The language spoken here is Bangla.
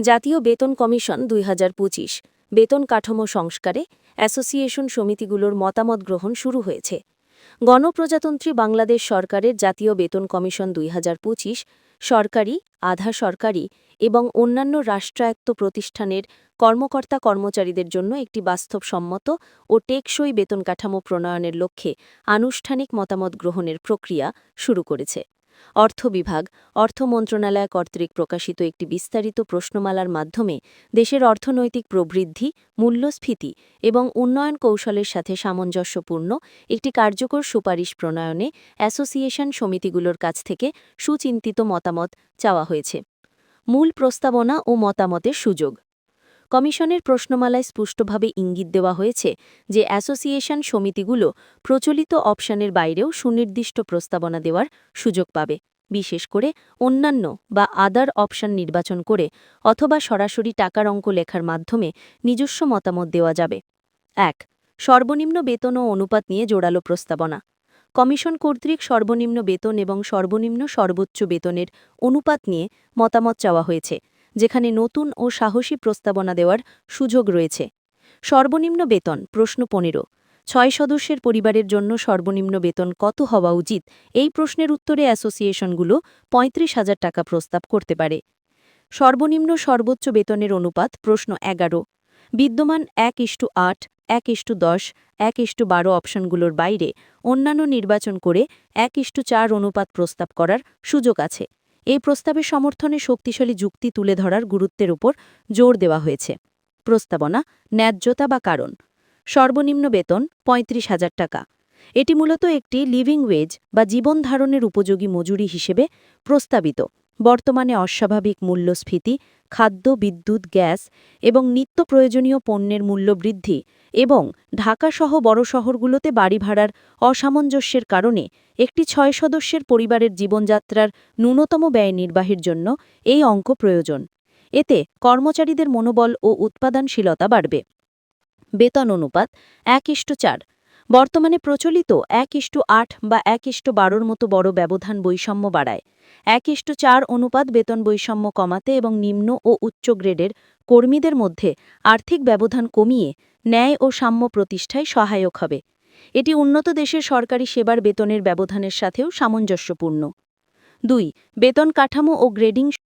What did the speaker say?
জাতীয় বেতন কমিশন দুই হাজার পঁচিশ, বেতন কাঠামো সংস্কারে অ্যাসোসিয়েশন সমিতিগুলোর মতামত গ্রহণ শুরু হয়েছে। গণপ্রজাতন্ত্রী বাংলাদেশ সরকারের জাতীয় বেতন কমিশন দুই হাজার পঁচিশ, সরকারি, আধা সরকারি এবং অন্যান্য রাষ্ট্রায়ত্ত প্রতিষ্ঠানের কর্মকর্তা কর্মচারীদের জন্য একটি বাস্তবসম্মত ও টেকসই বেতন কাঠামো প্রণয়নের লক্ষ্যে আনুষ্ঠানিক মতামত গ্রহণের প্রক্রিয়া শুরু করেছে। অর্থ বিভাগ, অর্থ মন্ত্রণালয় কর্তৃক প্রকাশিত একটি বিস্তারিত প্রশ্নমালার মাধ্যমে দেশের অর্থনৈতিক প্রবৃদ্ধি, মূল্যস্ফীতি এবং উন্নয়ন কৌশলের সাথে সামঞ্জস্যপূর্ণ একটি কার্যকর সুপারিশ প্রণয়নে অ্যাসোসিয়েশন সমিতিগুলোর কাছ থেকে সুচিন্তিত মতামত চাওয়া হয়েছে। মূল প্রস্তাবনা ও মতামতের সুযোগ। কমিশনের প্রশ্নমালায় স্পষ্টভাবে ইঙ্গিত দেওয়া হয়েছে যে অ্যাসোসিয়েশন সমিতিগুলো প্রচলিত অপশানের বাইরেও সুনির্দিষ্ট প্রস্তাবনা দেওয়ার সুযোগ পাবে, বিশেষ করে অন্যান্য বা আদার অপশন নির্বাচন করে অথবা সরাসরি টাকার অঙ্ক লেখার মাধ্যমে নিজস্ব মতামত দেওয়া যাবে। এক, সর্বনিম্ন বেতন ও অনুপাত নিয়ে জোরালো প্রস্তাবনা। কমিশন কর্তৃক সর্বনিম্ন বেতন এবং সর্বনিম্ন সর্বোচ্চ বেতনের অনুপাত নিয়ে মতামত চাওয়া হয়েছে। যেখানে নতুন ও সাহসী প্রস্তাবনা দেওয়ার সুযোগ রয়েছে। সর্বনিম্ন বেতন, প্রশ্ন পনেরো। ছয় সদস্যের পরিবারের জন্য সর্বনিম্ন বেতন কত হওয়া উচিত? এই প্রশ্নের উত্তরে অ্যাসোসিয়েশনগুলো পঁয়ত্রিশ হাজার টাকা প্রস্তাব করতে পারে। সর্বনিম্ন সর্বোচ্চ বেতনের অনুপাত, প্রশ্ন এগারো। বিদ্যমান এক ইস্টু আট, এক ইস্টু দশ, এক ইস্টু বারো অপশনগুলোর বাইরে অন্যান্য নির্বাচন করে এক ইস্টু চার অনুপাত প্রস্তাব করার সুযোগ আছে। এই প্রস্তাবে সমর্থনে শক্তিশালী যুক্তি তুলে ধরার গুরুত্বের উপর জোর দেওয়া হয়েছে। প্রস্তাবনা, ন্যায্যতা বা কারণ। সর্বনিম্ন বেতন, পঁয়ত্রিশ হাজার টাকা। এটি মূলত একটি লিভিং ওয়েজ বা জীবন ধারণের উপযোগী মজুরি হিসেবে প্রস্তাবিত। বর্তমানে অস্বাভাবিক মূল্যস্ফীতি, খাদ্য, বিদ্যুৎ, গ্যাস এবং নিত্য প্রয়োজনীয় পণ্যের মূল্য বৃদ্ধি এবং ঢাকাসহ বড় শহরগুলোতে বাড়ি ভাড়ার অসামঞ্জস্যের কারণে একটি ছয় সদস্যের পরিবারের জীবনযাত্রার ন্যূনতম ব্যয় নির্বাহের জন্য এই অঙ্ক প্রয়োজন। এতে কর্মচারীদের মনোবল ও উৎপাদনশীলতা বাড়বে। বেতন অনুপাত এক ইষ্ট চার। বর্তমানে প্রচলিত এক ইস্টু আট বা এক ইস্টু বারোর মতো বড় ব্যবধান বৈষম্য বাড়ায়। এক ইস্টু চার অনুপাত বেতন বৈষম্য কমাতে এবং নিম্ন ও উচ্চ গ্রেডের কর্মীদের মধ্যে আর্থিক ব্যবধান কমিয়ে ন্যায় ও সাম্য প্রতিষ্ঠায় সহায়ক হবে। এটি উন্নত দেশের সরকারি সেবার বেতনের ব্যবধানের সাথেও সামঞ্জস্যপূর্ণ। দুই, বেতন কাঠামো ও গ্রেডিং